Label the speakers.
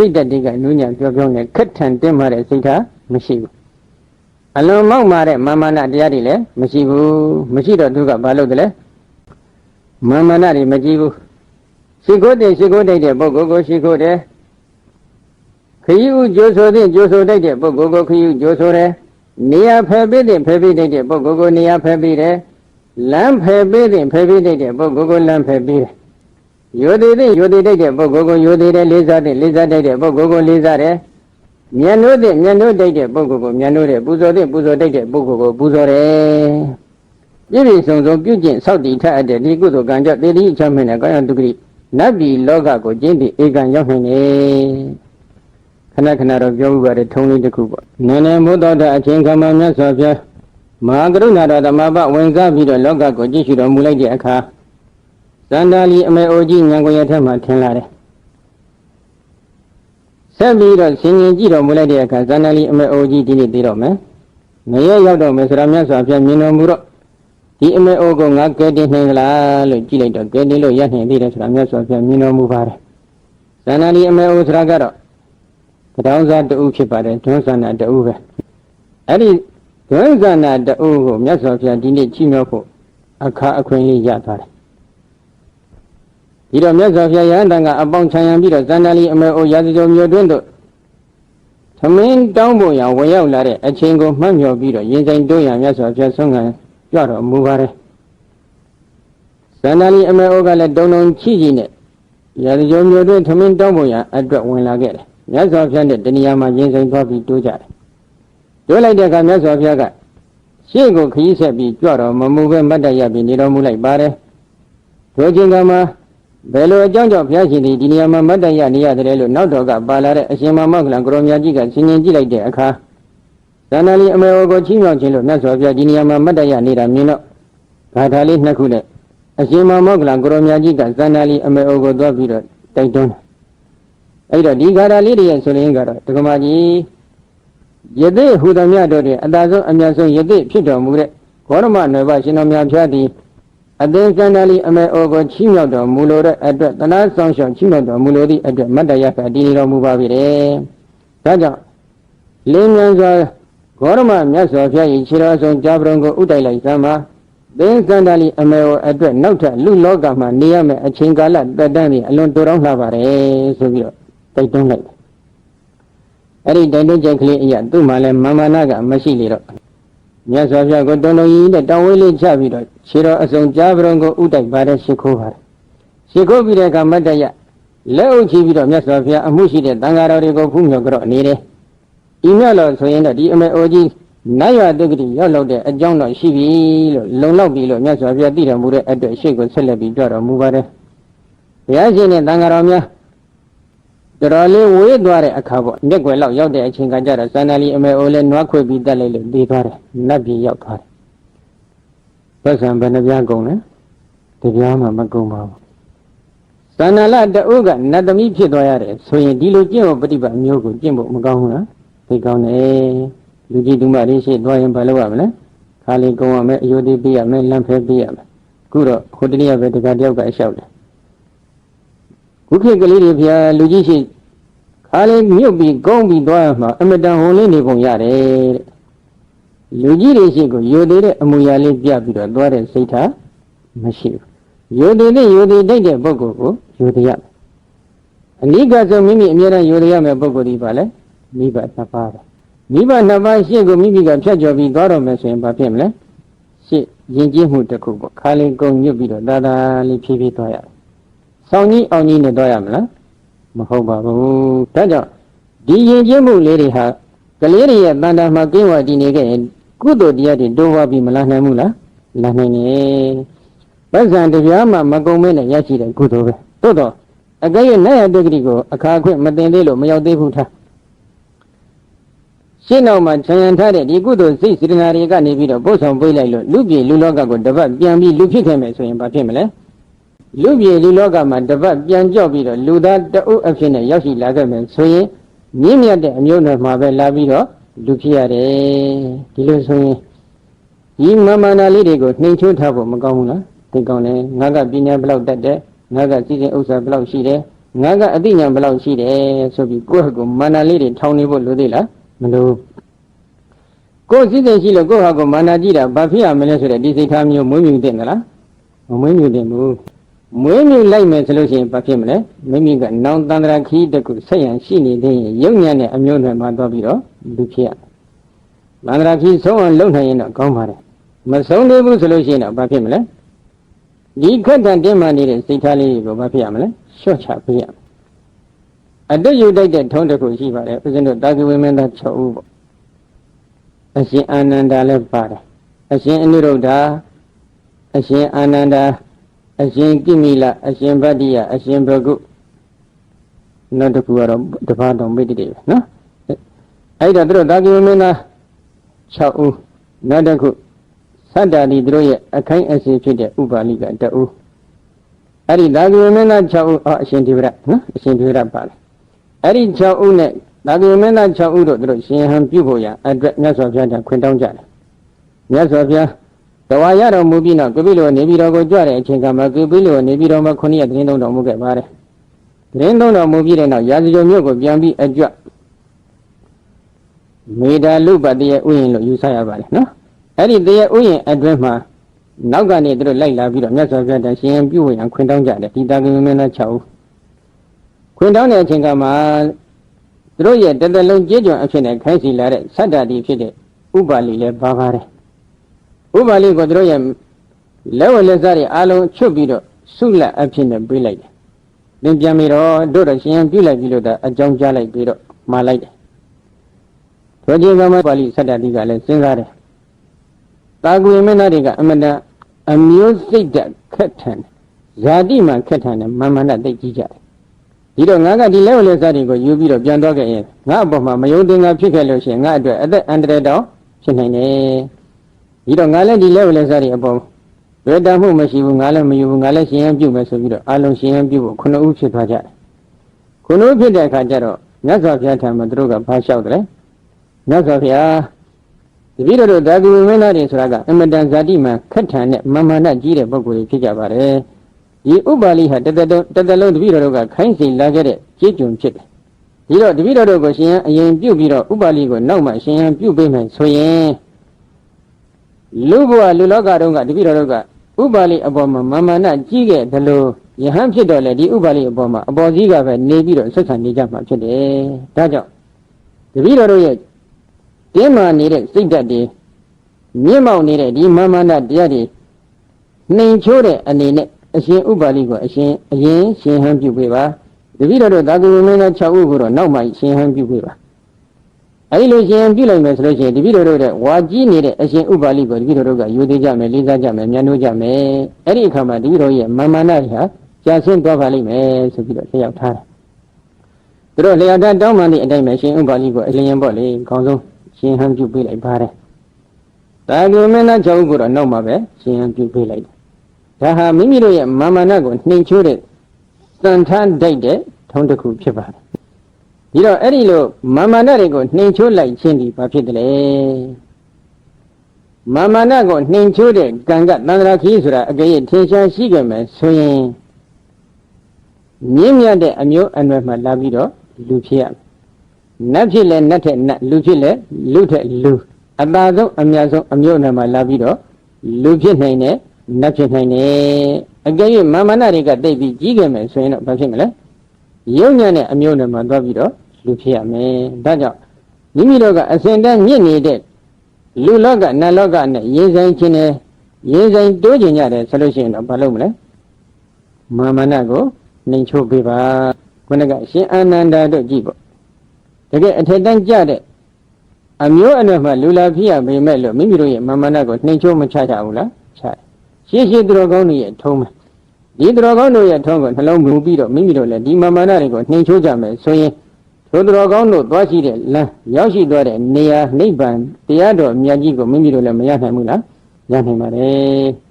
Speaker 1: စိတ်တတိကနူးညံ့ပြောပြောနဲ့ခက်ထန်တင်းမာတဲ့စိတ်ထားမရှိဘူးအလွန်မောက်မာတဲ့မာမနာတရားတွေလည်းမရှိဘူးမရှိတော့သူကဘာလုပ်တယ်လဲမာမနာတွေမကြည့်ဘူးရှိခိုးတဲ့ရှိခိုးတိုက်တဲ့ပုဂ္ဂိုလ်ကိုရှိခိုးတယ်ခရီးဥကြိုးဆိုတဲ့ကြိုးဆိုတိုက်တဲ့ပုဂ္ဂိုလ်ကိုခရီးဥကြိုးဆိုတယ်နေရာဖယ်ပေးတဲ့ဖယ်ပေးတိုက်တဲ့ပုဂ္ဂိုလ်ကိုနေရာဖယ်ပေးတယ်လမ်းဖယ်ပေးတဲ့ဖယ်ပေးတိုက်တဲ့ပုဂ္ဂိုလ်ကိုလမ်းဖယ်ပေးတယ် ယောသေးတဲ့ယောသေးတိုက်တဲ့ပုဂ္ဂိုလ်ကိုယောသေးတဲ့လေးစားတဲ့လေးစားတိုက်တဲ့ပုဂ္ဂိုလ်ကိုလေးစားတယ်မြတ်နိုးတဲ့မြတ်နိုးတိုက်တဲ့ပုဂ္ဂိုလ်ကိုမြတ်နိုးတဲ့ပူဇော်တဲ့ပူဇော်တိုက်တဲ့ပုဂ္ဂိုလ်ကိုပူဇော်တယ်ပြည့်ပြည့်စုံစုံပြုကျင့်ဆောက်တည်ထအပ်တဲ့ဒီကုသိုလ်ကံကြောင့်တည်တည်ချမ်းမြေ့တဲ့ကာယတုဂရိနတ်ပြည်လောကကိုကျင့်ပြီးဧကံရောက်နိုင်တယ်ခဏခဏတော့ပြောဥပါတယ်ထုံးလေးတစ်ခုပေါ့နည်းနည်းမိုးတော်တဲ့အချိန်ခါမှာမြတ်စွာဘုရားမဟာကရုဏာတော်ဓမ္မပဝင်စားပြီးတော့လောကကိုကြည့်ရှုတော်မူလိုက်တဲ့အခါ သန္တာလီအမေအိုကြီးဉာဏ်ကိုရထက်မှထင်လာတယ်ဆက်ပြီးတော့ဆင်ញင်ကြည့်တော်မူလိုက်တဲ့အခါသန္တာလီအမေအိုကြီးဒီနေ့သိတော့မယ်မရရောက်တော့မယ်ဆိုတော့မြတ်စွာဘုရားမြင်တော်မူတော့ဒီအမေအိုကိုငါကဲတင်နိုင်သလားလို့ကြည့်လိုက်တော့ကဲတင်လို့ရနိုင်သေးတယ်ဆိုတာမြတ်စွာဘုရားမြင်တော်မူပါတယ်သန္တာလီအမေအိုဆိုတာကတော့တောင်းစားတူဖြစ်ပါတယ်ဒွန်းဆန္ဒတူပဲအဲ့ဒီဒွန်းဆန္ဒတူကိုမြတ်စွာဘုရားဒီနေ့ကြည့်မြောက်ဖို့အခါအခွင့်လေးရသွားတယ် ဒီတော့မြတ်စွာဘုရားရဟန်းတန်ကအပေါင်းချမ်းရံပြီးတော့သန္တာလီအမေအိုရာဇဂိုမြို့တွင်းသို့သမင်းတောင်းဖို့ရန်ဝင်ရောက်လာတဲ့အချိန်ကိုမှတ်မြော်ပြီးတော့ရင်ဆိုင်တိုးရန်မြတ်စွာဘုရားဆုံးခံကြတော်မူပါတယ်သန္တာလီအမေအိုကလည်းတုံတုံချီချီနဲ့ရာဇဂိုမြို့တွင်းသမင်းတောင်းဖို့ရန်အတွက်ဝင်လာခဲ့တယ်မြတ်စွာဘုရားနဲ့တဏှာမှာရင်ဆိုင်သွားပြီးတိုးကြတယ်တိုးလိုက်တဲ့အခါမြတ်စွာဘုရားကရှေ့ကိုခရီးဆက်ပြီးကြွတော်မမူပဲမတ်တရပြီးနေတော်မူလိုက်ပါတယ်ထိုချိန်ကမှာ ဘယ်လိုအကြောင်းကြောင့်ဘုရားရှင်ဒီဒီနေရာမှာမတ်တရနေရတယ်လို့နောက်တော်ကပါလာတဲ့အရှင်မမောက္ကလံကရောမြတ်ကြီးကဆင်ញင်ကြည့်လိုက်တဲ့အခါသန္တာလီအမေဝကိုချီးမြှောက်ခြင်းလို့မြတ်စွာဘုရားဒီနေရာမှာမတ်တရနေတာမြင်တော့ဂါထာလေးနှစ်ခုနဲ့အရှင်မမောက္ကလံကရောမြတ်ကြီးကသန္တာလီအမေဝကိုသွားပြီးတော့တိုက်တွန်းတယ်အဲ့တော့ဒီဂါထာလေးတွေရဲ့ဆိုရင်ကတော့ဒကမာကြီးယသိဟူသည်မြတ်တို့တွင်အတာဆုံးအမြတ်ဆုံးယသိဖြစ်တော်မူတဲ့ဂေါရမနယ်ဘရှင်တော်မြတ်ဖျားသည် အသင်္ကန္တလီအမေအိုကိုချီးမြှောက်တော်မူလိုတဲ့အတွက်တနာဆောင်ရှောင်ချီးမြှောက်တော်မူလိုသည့်အတွက်မတ္တယကတည်နေတော်မူပါပြီတဲ့ဒါကြောင့်လင်းမြန်စွာဂေါရမမြတ်စွာဘုရား၏ခြေတော်ဆုံးကြာပရုံကိုဥတိုက်လိုက်သမ်းမှာသင်္ကန္တလီအမေအိုအတွက်နောက်ထပ်လူလောကမှာနေရမယ့်အချိန်ကာလတက်တန်းပြီးအလွန်တိုးတောင်းလှပါတယ်ဆိုပြီးတော့တိုက်တွန်းလိုက်တယ်အဲ့ဒီတိုက်တွန်းချက်ကလေးအရာသူ့မှာလည်းမာမနာကမရှိလေတော့ မြတ်စွာဘုရားကိုတုံတုံကြီးနဲ့တောင်းဝေးလေးချပြီးတော့ခြေတော်အစုံကြားပရုံကိုဥတိုက်ပါတယ်ရှ िख ိုးပါတယ်ရှ िख ိုးပြီးတဲ့အခါမတ်တရလက်အုပ်ချပြီးတော့မြတ်စွာဘုရားအမှုရှိတဲ့တန်ဃာတော်တွေကိုဖူးမြော်ကြတော့နေတယ်ဤမြတ်လို့ဆိုရင်တော့ဒီအမေအိုကြီးနတ်ရွာတုဂတိရောက်လောက်တဲ့အကြောင်းတော့ရှိပြီလို့လုံလောက်ပြီလို့မြတ်စွာဘုရားသိတော်မူတဲ့အတွက်ရှေ့ကိုဆက်လက်ပြီးကြွတော်မူပါတယ်ဘုရားရှင်နဲ့တန်ဃာတော်များ တော်တော်လေးဝေးသွားတဲ့အခါပေါ့မျက်ွယ်လောက်ရောက်တဲ့အချိန်ကကြတော့စန္ဒလီအမေအိုလည်းနွားခွေပြီးတက်လိုက်လို့ပြီးသွားတယ်နတ်ပြည်ရောက်သွားတယ်ပတ်စံဘယ်နှပြားကုန်လဲတပြားမှမကုန်ပါဘူးသန္နလတူကနတ်သမီးဖြစ်သွားရတယ်ဆိုရင်ဒီလိုကျင့်ဖို့ပฏิပတ်မျိုးကိုကျင့်ဖို့မကောင်းဘူးလားသိကောင်းတယ်လူကြီးဒုမလေးရှိသွားရင်ဘာလုပ်ရမလဲခါလေးကုံရမယ်အယုဒ္ဓပေးရမယ်လမ်းဖဲပေးရမယ်ခုတော့ဟိုတနေ့ကပဲတက္ကတယောက်ကလျှောက်တယ် ခုခေတ်ကလေးတွေဖျားလူကြီးရှိခါလေးမြုပ်ပြီးကုန်းပြီးသွားမှအမတန်ဟိုလေးနေပုံရတယ်တဲ့လူကြီးတွေရှိကိုယိုသေးတဲ့အမူအရာလေးပြပြီးတော့သွားတဲ့စိတ်ထားမရှိဘူးယိုသေးတဲ့ယိုသေးတိုက်တဲ့ပုဂ္ဂိုလ်ကိုယိုသေးရမယ်အနိကဆုံးမိမိအမြဲတမ်းယိုသေးရမယ်ပုဂ္ဂိုလ်ဒီပါလေမိဘနှစ်ပါးပဲမိဘနှစ်ပါးရှေ့ကိုမိမိကဖြတ်ကျော်ပြီးသွားတော့မယ်ဆိုရင်ဘာဖြစ်မလဲရှေ့ယဉ်ကျေးမှုတစ်ခုပေါ့ခါလေးကုန်းညွတ်ပြီးတော့ဒါသာလေးဖြည်းဖြည်းသွားရတယ် ဆောင်းကြီးအောင်ကြီးနဲ့တော့ရမလားမဟုတ်ပါဘူးဒါကြောင့်ဒီရင်ကျင်းမှုလေးတွေဟာကလေးတွေရဲ့တန်တာမှာကင်းဝတည်နေခဲ့ရင်ကုသိုလ်တရားတွေတိုးပွားပြီးမလာနိုင်ဘူးလားလာနိုင်တယ်ပတ်စံတရားမှမကုံမဲနဲ့ရရှိတဲ့ကုသိုလ်ပဲသို့တော့အကယ်၍နဲ့ရတုဂတိကိုအခါခွင့်မတင်သေးလို့မရောက်သေးဘူးထားရှင်းတော့မှခြံရံထားတဲ့ဒီကုသိုလ်စိတ်စေတနာတွေကနေပြီးတော့ပို့ဆောင်ပေးလိုက်လို့လူပြည်လူလောကကိုတပတ်ပြန်ပြီးလူဖြစ်ခဲ့မယ်ဆိုရင်ဘာဖြစ်မလဲ လူပြည်လူလောကမှာတပတ်ပြန်ကြော့ပြီးတော့လူသားတအုပ်အဖြစ်နဲ့ရောက်ရှိလာခဲ့မယ်ဆိုရင်မြင့်မြတ်တဲ့အမျိုးနယ်မှာပဲလာပြီးတော့လူဖြစ်ရတယ်ဒီလိုဆိုရင်ဒီမမနာလေးတွေကိုနှိမ်ချွန်းထားဖို့မကောင်းဘူးလားသိကောင်းတယ်ငါကပညာဘယ်လောက်တတ်တယ်ငါကစီစဉ်ဥစ္စာဘယ်လောက်ရှိတယ်ငါကအသိဉာဏ်ဘယ်လောက်ရှိတယ်ဆိုပြီးကိုယ့်ဟာကိုယ်မာနလေးတွေထောင်နေဖို့လိုသေးလားမလိုကိုယ်စိတ်သိရှိလို့ကိုယ့်ဟာကိုယ်မာနကြည့်တာဘာဖြစ်ရမလဲဆိုတဲ့ဒီစိတ်ထားမျိုးမွေးမြူတဲ့မလားမမွေးမြူတဲ့ဘူး မွေးမြူလိုက်မယ်ဆိုလို့ရှိရင်ဘာဖြစ်မလဲမိမိကနောင်တန္တရာခီးတခုဆက်ရန်ရှိနေသေးရင်ရုပ်ညာနဲ့အမျိုးနဲ့မှာသွားပြီးတော့လူဖြစ်ရတန္တရာခီးဆုံးအောင်လုပ်နိုင်ရင်တော့ကောင်းပါတယ်မဆုံးသေးဘူးဆိုလို့ရှိရင်တော့ဘာဖြစ်မလဲဒီခက်တန်တင်းမှနေတဲ့စိတ်ထားလေးကိုဘာဖြစ်ရမလဲလျှော့ချပေးရမယ်အတ္တယူတိုက်တဲ့ထုံးတစ်ခုရှိပါတယ်ဦးဇင်းတို့တာဂဝိမင်းသား6ဦးပေါ့အရှင်အာနန္ဒာလည်းပါတယ်အရှင်အနုရုဒ္ဓအရှင်အာနန္ဒာ အရှင်ကိမိလအရှင်ဗတ္တိယအရှင်ဘဂုနောက်တစ်ခုကတော့တပါးတော်မိတ္တိတွေပဲနော်အဲ့တော့သူတို့တာဂဝိမင်းသား6ဦးနောက်တစ်ခုသတ္တာဒီသူတို့ရဲ့အခိုင်အစီဖြစ်တဲ့ဥပါလိကတအူအဲ့ဒီသာဂဝမင်းသား6ဦးအော်အရှင်ဒီဝရနော်အရှင်ဒီဝရပါလားအဲ့ဒီ6ဦးနဲ့သာဂဝမင်းသား6ဦးတို့သူတို့ရှင်ဟန်ပြုဖို့ရအတွက်မြတ်စွာဘုရားကခွင့်တောင်းကြတယ်မြတ်စွာဘုရား တဝါရတော်မူပြီးနောက်ကပိလိုနေပြီးတော်ကိုကြွတဲ့အချိန်ကမှကပိလိုနေပြီးတော်မှာ9ရက်သတင်းသုံးတော်မူခဲ့ပါတယ်သတင်းသုံးတော်မူပြီးတဲ့နောက်ရာဇဂုံမြို့ကိုပြန်ပြီးအကြွမေတ္တာလူပတရဲ့ဥယျာဉ်လို့ယူဆရပါတယ်နော်အဲ့ဒီတရဲ့ဥယျာဉ်အတွင်းမှာနောက်ကနေသူတို့လိုက်လာပြီးတော့မြတ်စွာဘုရားတန်ရှင်ရင်ပြုဝေရန်ခွင်တောင်းကြတယ်ဒီတာကမင်းမင်းသား6ဦးခွင်တောင်းတဲ့အချိန်ကမှသူတို့ရဲ့တသက်လုံးကြည်ကြွအဖြစ်နဲ့ခိုင်းစီလာတဲ့သတ္တတိဖြစ်တဲ့ဥပါလိလည်းပါပါတယ် ဥပါလိကိုသူတို့ရဲ့လက်ဝဲလက်စားတွေအားလုံးချွတ်ပြီးတော့ဆုလက်အဖြစ်နဲ့ပေးလိုက်တယ်သင်ပြန်ပြီးတော့တို့တော့ရှင်ရင်ပြုလိုက်ပြီးလို့ဒါအကြောင်းကြားလိုက်ပြီးတော့မှာလိုက်တယ်ထိုချိန်ကမှပါဠိသတ္တတိကလည်းစဉ်းစားတယ်တာကွေမင်းသားတွေကအမတန်အမျိုးစိတ်ဓာတ်ခက်ထန်ဇာတိမှခက်ထန်တယ်မာမနတိတ်ကြီးကြတယ်ဒီတော့ငါကဒီလက်ဝလက်စားတွေကိုယူပြီးတော့ပြန်တော့ခဲ့ရင်ငါအပေါ်မှာမယုံတင်ငါဖြစ်ခဲ့လို့ရှိရင်ငါအတွက်အသက်အန္တရာယ်တော့ဖြစ်နိုင်တယ် ဒီတော့ငါလည်းဒီလက်ဝလက်စားတွေအပေါ်ဝေဒမှုမရှိဘူးငါလည်းမယူဘူးငါလည်းရှင်ရန်ပြုမယ်ဆိုပြီးတော့အလုံးရှင်ရန်ပြုဖို့ခုနှစ်ဦးဖြစ်သွားကြတယ်ခုနှစ်ဦးဖြစ်တဲ့အခါကျတော့မြတ်စွာဘုရားထံမှာသူတို့ကဘာလျှောက်တယ်မြတ်စွာဘုရားတပည့်တော်တို့ဓာတုမင်းသားတွေဆိုတာကအမတန်ဇာတိမှခက်ထန်တဲ့မမနာကြီးတဲ့ပုဂ္ဂိုလ်တွေဖြစ်ကြပါတယ်ဒီဥပါလိဟာတတတတလုံးတပည့်တော်တို့ကခိုင်းစီလာခဲ့တဲ့ကြေးကျွန်ဖြစ်တယ်ဒီတော့တပည့်တော်တို့ကိုရှင်ရန်အရင်ပြုတ်ပြီးတော့ဥပါလိကိုနောက်မှရှင်ရန်ပြုတ်ပေးမယ်ဆိုရင် လူဘဝလူလောကတုန်းကတပည့်တော်တို့ကဥပါလိအပေါ်မှာမမနာကြီးခဲ့တယ်လို့ယဟန်ဖြစ်တော့လေဒီဥပါလိအပေါ်မှာအပေါ်ကြီးကပဲနေပြီးတော့ဆက်ဆံနေကြမှာဖြစ်တယ်ဒါကြောင့်တပည့်တော်တို့ရဲ့တင်းမာနေတဲ့စိတ်ဓာတ်တွေမြင့်မောက်နေတဲ့ဒီမာမနာတရားတွေနှိမ်ချိုးတဲ့အနေနဲ့အရှင်ဥပါလိကိုအရှင်အရင်ရှင်ဟန်ပြုပေးပါတပည့်တော်တို့သာဂုမင်းသား6ဦးကိုတော့နောက်မှရှင်ဟန်ပြုပေးပါ အဲဒီလိုရှင်ဟန်ပြုလိုက်မယ်ဆိုလို့ရှိရင်တပည့်တော်တို့တဲ့ဝါကြီးနေတဲ့အရှင်ဥပါလိကိုတပည့်တော်တို့ကယူသေးကြမယ်လေးစားကြမယ်မြန်လို့ကြမယ်အဲ့ဒီအခါမှာတပည့်တော်ရဲ့မာမနာတွေဟာကြာဆင်းသွားပါလိမ့်မယ်ဆိုပြီးတော့လျှောက်ထားတယ်သူတို့လျှောက်ထားတောင်းပန်တဲ့အတိုင်းပဲရှင်ဥပါလိကိုအလျင်ပေါ့လေခေါင်းဆုံးရှင်ဟန်ပြုပေးလိုက်ပါတယ်တာဂုမင်းသား၆ဦးကိုတော့နောက်မှာပဲရှင်ဟန်ပြုပေးလိုက်တယ်ဒါဟာမိမိတို့ရဲ့မာမနာကိုနှိမ်ချိုးတဲ့တန်ထမ်းတိုက်တဲ့ထုံးတစ်ခုဖြစ်ပါတယ် ဒီတော့အဲ့ဒီလိုမာမနာတွေကိုနှိမ်ချိုးလိုက်ခြင်းဒီဘာဖြစ်တယ်လဲမာမနာကိုနှိမ်ချိုးတဲ့ကံကတန္တရာခီးဆိုတာအကြိမ်ထင်ရှားရှိကြမယ်ဆိုရင်မြင့်မြတ်တဲ့အမျိုးအနွယ်မှလာပြီးတော့လူဖြစ်ရမယ်နတ်ဖြစ်လဲနတ်ထက်နတ်လူဖြစ်လဲလူထက်လူအသာဆုံးအများဆုံးအမျိုးနဲ့မှလာပြီးတော့လူဖြစ်နိုင်တယ်နတ်ဖြစ်နိုင်တယ်အကယ်၍မာမနာတွေကတိတ်ပြီးကြီးခဲ့မယ်ဆိုရင်တော့ဘာဖြစ်မလဲ ယုံညံ့တဲ့အမျိုးနဲ့မှသွားပြီးတော့လူဖြစ်ရမယ်ဒါကြောင့်မိမိတို့ကအစဉ်တန်းမြင့်နေတဲ့လူလောကနတ်လောကနဲ့ရင်ဆိုင်ခြင်းနဲ့ရင်ဆိုင်တိုးကျင်ကြတယ်ဆိုလို့ရှိရင်တော့ဘာလုပ်မလဲမာမနာကိုနှိမ်ချိုးပေးပါခုနကရှင်အာနန္ဒာတို့ကြည့်ပေါ့တကယ်အထက်တန်းကြတဲ့အမျိုးအနွယ်မှလူလာဖြစ်ရပေမဲ့လို့မိမိတို့ရဲ့မာမနာကိုနှိမ်ချိုးမချကြဘူးလားချတယ်ရှေးရှေးသူတော်ကောင်းတွေရဲ့ထုံးမယ် ဒီသူတော်ကောင်းတို့ရဲ့ထုံးကိုနှလုံးမူပြီးတော့မိမိတို့လည်းဒီမာမနာတွေကိုနှိမ်ချိုးကြမယ်ဆိုရင်ထိုသူတော်ကောင်းတို့သွားရှိတဲ့လမ်းရောက်ရှိသွားတဲ့နေရာနိဗ္ဗာန်တရားတော်မြတ်ကြီးကိုမိမိတို့လည်းမရနိုင်ဘူးလားရနိုင်ပါတယ်